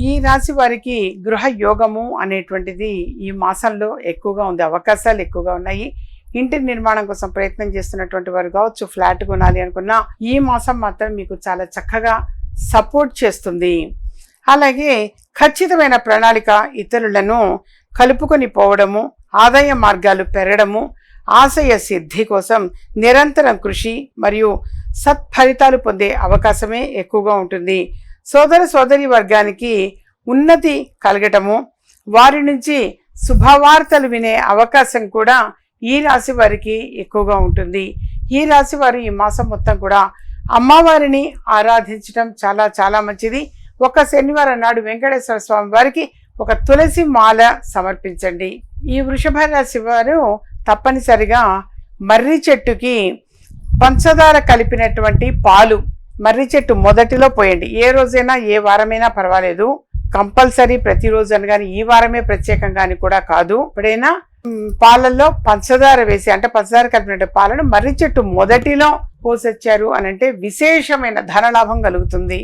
ఈ రాశి వారికి గృహ యోగము అనేటువంటిది ఈ మాసంలో ఎక్కువగా ఉంది. అవకాశాలు ఎక్కువగా ఉన్నాయి. ఇంటి నిర్మాణం కోసం ప్రయత్నం చేస్తున్నటువంటి వారు కావచ్చు ఫ్లాట్ కొనాలి అనుకున్నా ఈ మాసం మాత్రం మీకు చాలా చక్కగా సపోర్ట్ చేస్తుంది. అలాగే ఖచ్చితమైన ప్రణాళిక ఇతరులను కలుపుకొని పోవడము ఆదాయ మార్గాలు పెరగడము ఆశయ సిద్ధి కోసం నిరంతరం కృషి మరియు సత్ఫలితాలు పొందే అవకాశమే ఎక్కువగా ఉంటుంది. సోదర సోదరి వర్గానికి ఉన్నతి కలగటము వారి నుంచి శుభవార్తలు వినే అవకాశం కూడా ఈ రాశి వారికి ఎక్కువగా ఉంటుంది. ఈ రాశి వారు ఈ మాసం మొత్తం కూడా అమ్మవారిని ఆరాధించడం చాలా చాలా మంచిది. ఒక శనివారం నాడు వెంకటేశ్వర స్వామి వారికి ఒక తులసి మాల సమర్పించండి. ఈ వృషభ రాశి వారు తప్పనిసరిగా మర్రి చెట్టుకి పంచదార కలిపినటువంటి పాలు మర్రి చెట్టు మొదటిలో పోయండి. ఏ రోజైనా ఏ వారమైనా పర్వాలేదు. కంపల్సరీ ప్రతిరోజు అని కానీ ఈ వారమే ప్రత్యేకంగా అని కూడా కాదు. ఎప్పుడైనా పాలల్లో పంచదార వేసి అంటే పంచదార కలిపినట్టు పాలను మర్రి చెట్టు మొదటిలో పోసొచ్చారు అని అంటే విశేషమైన ధనలాభం కలుగుతుంది.